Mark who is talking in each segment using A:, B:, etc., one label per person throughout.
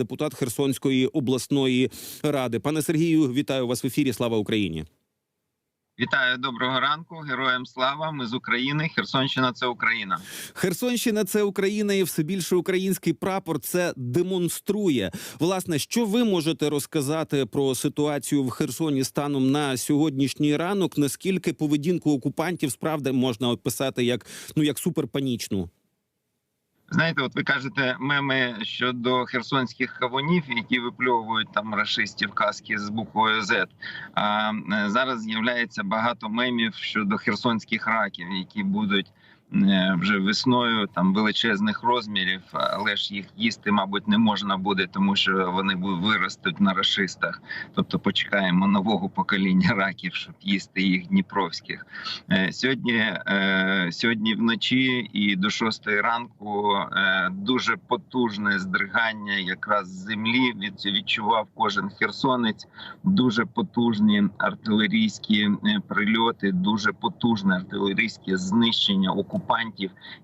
A: депутат Херсонської обласної ради. Пане Сергію, вітаю вас в ефірі. Слава Україні.
B: Вітаю доброго ранку, героям слава. Ми з України. Херсонщина це Україна.
A: Херсонщина це Україна, і все більше український прапор це демонструє. Власне, що ви можете розказати про ситуацію в Херсоні станом на сьогоднішній ранок? Наскільки поведінку окупантів справді можна описати як ну як суперпанічну?
B: Знаєте, от ви кажете меми щодо херсонських кавунів, які випльовують там рашистів каски з буквою Z. А е, зараз з'являється багато мемів щодо херсонських раків, які будуть вже весною там величезних розмірів, але ж їх їсти, мабуть, не можна буде, тому що вони виростуть на рашистах. Тобто почекаємо нового покоління раків, щоб їсти їх дніпровських. Е, Сьогодні, е, сьогодні вночі і до шостої ранку е, дуже потужне здригання якраз землі відчував кожен херсонець. Дуже потужні артилерійські е, прильоти, дуже потужне артилерійське знищення окупантів,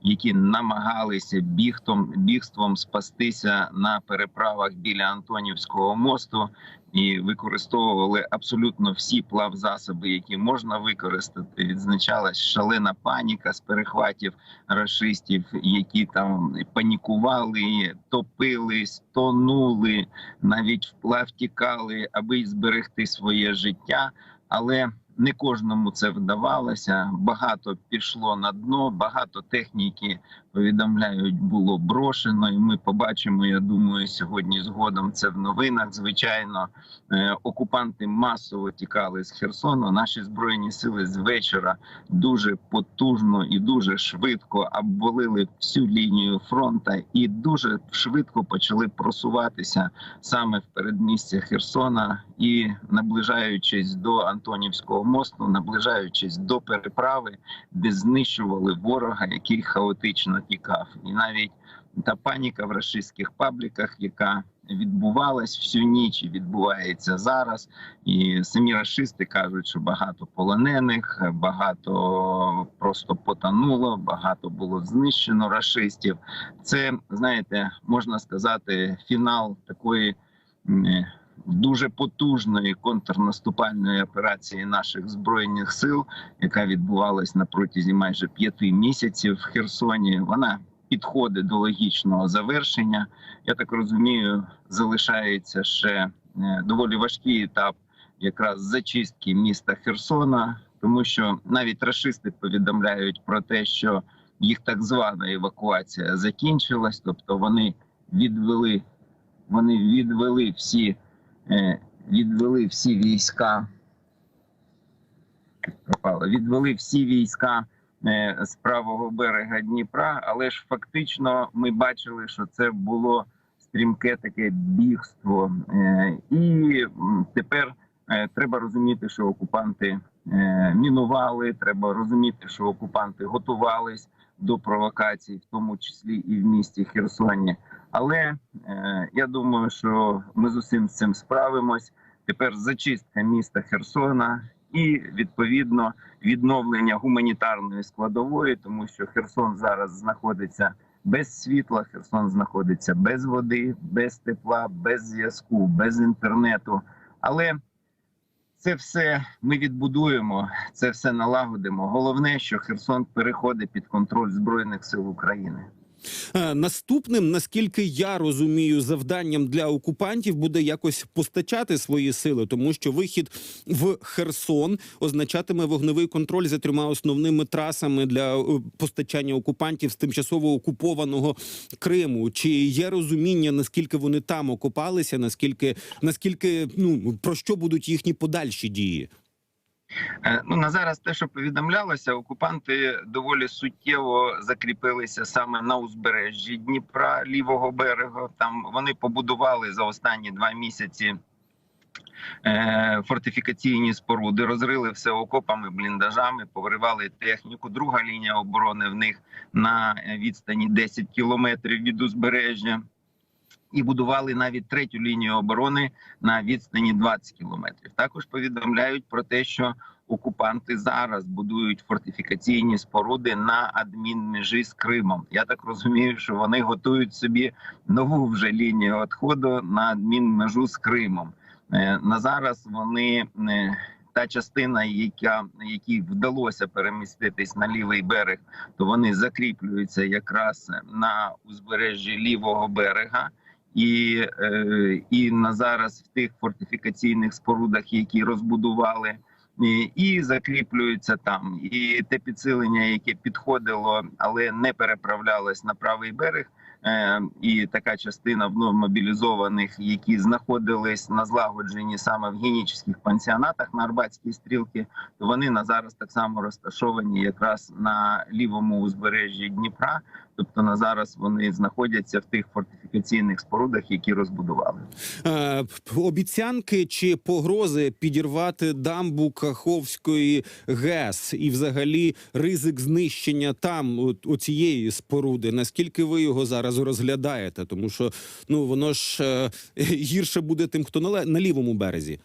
B: які намагалися бігтом бігством спастися на переправах біля Антонівського мосту і використовували абсолютно всі плавзасоби, які можна використати. Відзначалась шалена паніка з перехватів рашистів, які там панікували, топились, тонули, навіть вплав тікали, аби зберегти своє життя. Але не кожному це вдавалося. Багато пішло на дно, багато техніки повідомляють було брошено. І ми побачимо. Я думаю, сьогодні згодом це в новинах. Звичайно, Е, окупанти масово тікали з Херсону. Наші збройні сили з вечора дуже потужно і дуже швидко обвалили всю лінію фронта і дуже швидко почали просуватися саме в передмістя Херсона і наближаючись до Антонівського мосту, наближаючись до переправи, де знищували ворога, який хаотично тікав, і навіть та паніка в рашистських пабліках, яка відбувалась всю ніч і відбувається зараз. І самі рашисти кажуть, що багато полонених, багато просто потонуло, багато було знищено рашистів. Це знаєте, можна сказати, фінал такої. Дуже потужної контрнаступальної операції наших збройних сил, яка відбувалась на протязі майже п'яти місяців в Херсоні. Вона підходить до логічного завершення. Я так розумію, залишається ще е, доволі важкий етап якраз зачистки міста Херсона, тому що навіть рашисти повідомляють про те, що їх так звана евакуація закінчилась, тобто вони відвели, вони відвели всі, відвели всі війська. Відвели всі війська е, з правого берега Дніпра, але ж фактично ми бачили, що це було стрімке таке бігство. Е, І тепер е, треба розуміти, що окупанти е, мінували. Треба розуміти, що окупанти готувались до провокацій, в тому числі і в місті Херсоні. Але е, я думаю, що ми з усім цим справимось. Тепер зачистка міста Херсона і відповідно відновлення гуманітарної складової, тому що Херсон зараз знаходиться без світла, Херсон знаходиться без води, без тепла, без зв'язку, без інтернету. Але це все ми відбудуємо, це все налагодимо. Головне, що Херсон переходить під контроль збройних сил України.
A: Е, Наступним, наскільки я розумію, завданням для окупантів буде якось постачати свої сили, тому що вихід в Херсон означатиме вогневий контроль за трьома основними трасами для е, постачання окупантів з тимчасово окупованого Криму. Чи є розуміння, наскільки вони там окопалися, наскільки наскільки ну про що будуть їхні подальші дії?
B: Е, Ну на зараз те, що повідомлялося, окупанти доволі суттєво закріпилися саме на узбережжі Дніпра лівого берега. Там вони побудували за останні два місяці. е, Фортифікаційні споруди розрили все окопами, бліндажами, повривали техніку. Друга лінія оборони в них на відстані 10 кілометрів від узбережжя, і будували навіть третю лінію оборони на відстані 20 кілометрів. Також повідомляють про те, що окупанти зараз будують фортифікаційні споруди на адмінмежі з Кримом. Я так розумію, що вони готують собі нову вже лінію відходу на адмінмежу з Кримом. Е, На зараз вони е, та частина, яка якій вдалося переміститись на лівий берег, то вони закріплюються якраз на узбережжі лівого берега. І, е, і на зараз в тих фортифікаційних спорудах, які розбудували, і, і закріплюються там. І те підсилення, яке підходило, але не переправлялось на правий берег. Е, і така частина вновь мобілізованих, які знаходились на злагодженні саме в генічних пансіонатах на Арбатській стрілки, то вони на зараз так само розташовані якраз на лівому узбережжі Дніпра. Тобто на зараз вони знаходяться в тих фортифікаційних спорудах, які розбудували.
A: Е, обіцянки чи погрози підірвати дамбу Каховської ГЕС і, взагалі, ризик знищення там от, оцієї споруди. Наскільки ви його зараз розглядаєте? Тому що ну воно ж е, гірше буде тим, хто на, на лівому березі.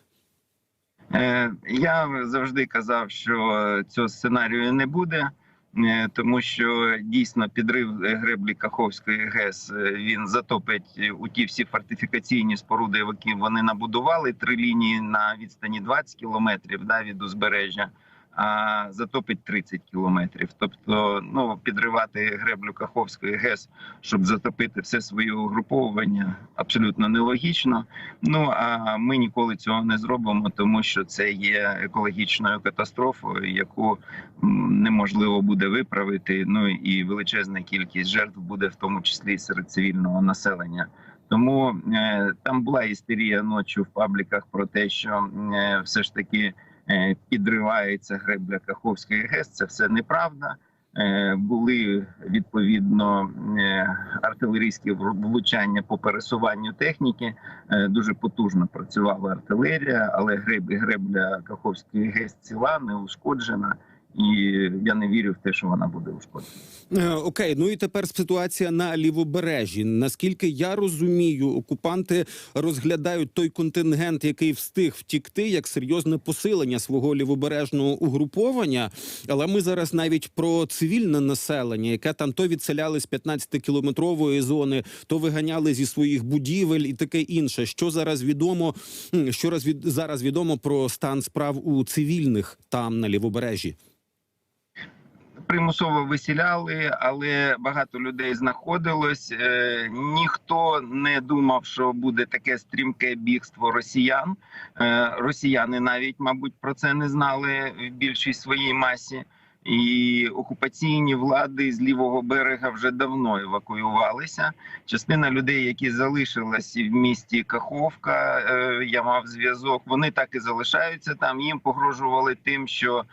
B: Е, Я завжди казав, що цього сценарію не буде, тому що дійсно підрив греблі Каховської ГЕС е, він затопить у ті всі фортифікаційні споруди, які вони набудували три лінії на відстані 20 кілометрів да, від узбережжя. А затопить 30 кілометрів. Тобто, ну підривати греблю Каховської ГЕС, щоб затопити все своє угруповування, абсолютно нелогічно. Ну а ми ніколи цього не зробимо, тому що це є екологічною катастрофою, яку неможливо буде виправити. Ну і величезна кількість жертв буде в тому числі серед цивільного населення. Тому е, там була істерія ночі в пабліках про те, що е, все ж таки підривається гребля Каховської ГЕС. Це все неправда. Е, були відповідно е, артилерійські влучання по пересуванню техніки. Е, Дуже потужно працювала артилерія, але греб, гребля Каховської ГЕС ціла, не ушкоджена. І я не вірю в те, що вона буде ушкоджена.
A: Е, Окей, ну і тепер ситуація на лівобережжі. Наскільки я розумію, окупанти розглядають той контингент, який встиг втікти, як серйозне посилення свого лівобережного угруповання. Але ми зараз навіть про цивільне населення, яке там то відселяли з 15-кілометрової зони, то виганяли зі своїх будівель і таке інше. Що зараз відомо? Що раз зараз відомо про стан справ у цивільних там на лівобережжі?
B: Примусово виселяли, але багато людей знаходилось. Е, ніхто не думав, що буде таке стрімке бігство росіян. Е, росіяни навіть, мабуть, про це не знали в більшій своїй масі. І окупаційні влади з лівого берега вже давно евакуювалися. Частина людей, які залишились в місті Каховка, е, я мав зв'язок. Вони так і залишаються там. Їм погрожували тим, що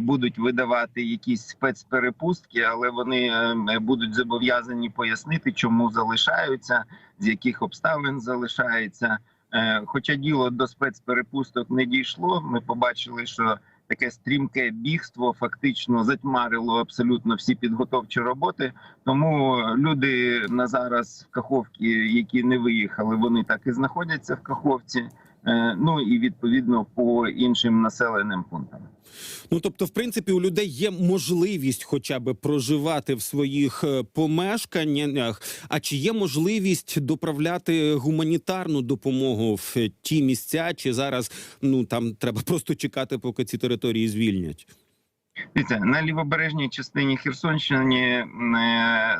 B: будуть видавати якісь спецперепустки, але вони е, будуть зобов'язані пояснити, чому залишаються, з яких обставин залишаються. Е, Хоча діло до спецперепусток не дійшло, ми побачили, що таке стрімке бігство фактично затьмарило абсолютно всі підготовчі роботи. Тому люди на зараз в Каховці, які не виїхали, вони так і знаходяться в Каховці. Е, Ну і відповідно по іншим населеним пунктам.
A: Ну тобто, в принципі, у людей є можливість, хоча б проживати в своїх е, помешканнях. А чи є можливість доправляти гуманітарну допомогу в ті місця, чи зараз ну там треба просто чекати, поки ці території звільнять?
B: Дивіться, на лівобережній частині Херсонщини е,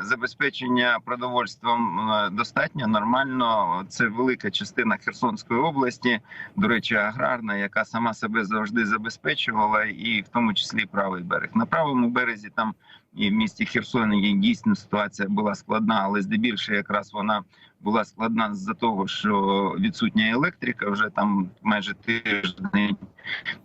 B: забезпечення продовольством е, достатньо нормально. Це велика частина Херсонської області, до речі, аграрна, яка сама себе завжди забезпечувала, і в тому числі правий берег. На правому березі там і в місті Херсоні дійсно ситуація була складна, але здебільшого якраз вона була складна з-за того, що відсутня електрика вже там майже тиждень,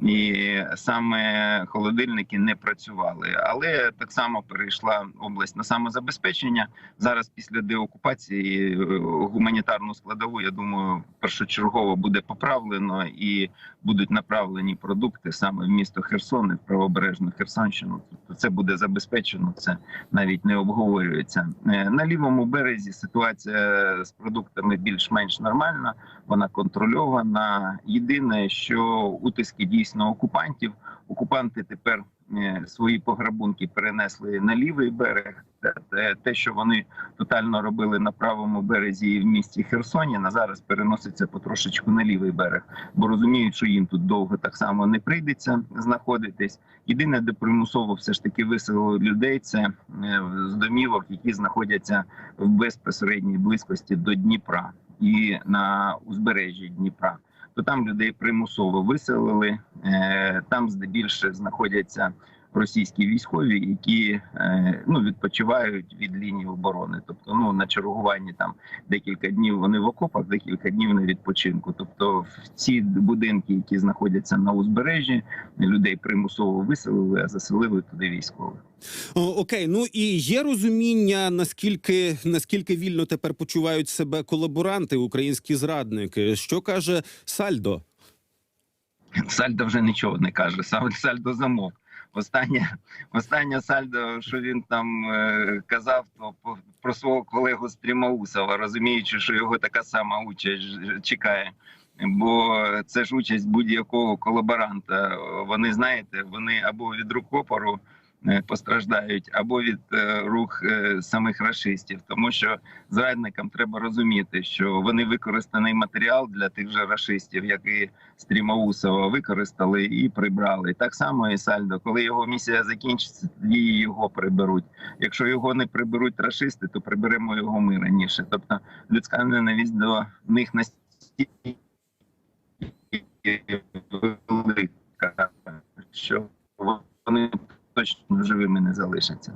B: і саме холодильники не працювали. Але так само перейшла область на самозабезпечення. Зараз після деокупації е, гуманітарну складову, я думаю, першочергово буде поправлено і будуть направлені продукти саме в місто Херсон і в правобережну Херсонщину. Тобто це буде забезпечено. Це навіть не обговорюється Е, на лівому березі. Ситуація з продуктами більш-менш нормальна. Вона контрольована. Єдине, що у происки дійсно окупантів. Окупанти тепер е, свої пограбунки перенесли на лівий берег. Те- що вони тотально робили на правому березі в місті Херсоні, на зараз переноситься потрошечку на лівий берег, бо розуміють, що їм тут довго так само не прийдеться знаходитись. Єдине, де примусово все ж таки виселили людей, це е, з домівок, які знаходяться в безпосередній близькості до Дніпра і на узбережжі Дніпра. То там людей примусово виселили. Е, Там здебільше знаходяться російські військові, які е, ну відпочивають від лінії оборони. Тобто, ну на чергуванні там декілька днів вони в окопах, декілька днів на відпочинку. Тобто, в ці будинки, які знаходяться на узбережжі, людей примусово виселили, а заселили туди військових.
A: О, окей, ну і є розуміння, наскільки наскільки вільно тепер почувають себе колаборанти, українські зрадники. Що каже Сальдо?
B: Сальдо вже нічого не каже. Сам Сальдо замовк. Останнє, останнє Сальдо, що він там е, казав, то про свого колегу Стрімаусова, розуміючи, що його така сама участь чекає. Бо це ж участь будь-якого колаборанта. Вони знаєте, вони або від рук опору е, постраждають, або від е, рук е, самих рашистів, тому що зрадникам треба розуміти, що вони використаний матеріал для тих же рашистів, як і Стрімаусова використали і прибрали. Так само і Сальдо. Коли його місія закінчиться, тоді його приберуть. Якщо його не приберуть рашисти, то приберемо його ми раніше. Тобто людська ненависть до них настільки велика, що вони точно живими не залишаться.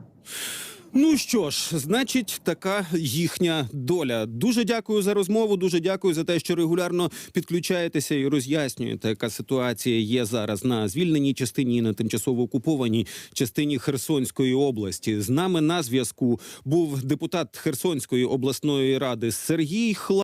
A: Ну що ж, значить, така їхня доля. Дуже дякую за розмову. Дуже дякую за те, що регулярно підключаєтеся і роз'яснюєте, яка ситуація є зараз на звільненій частині на тимчасово окупованій частині Херсонської області. З нами на зв'язку був депутат Херсонської обласної ради Сергій Хла.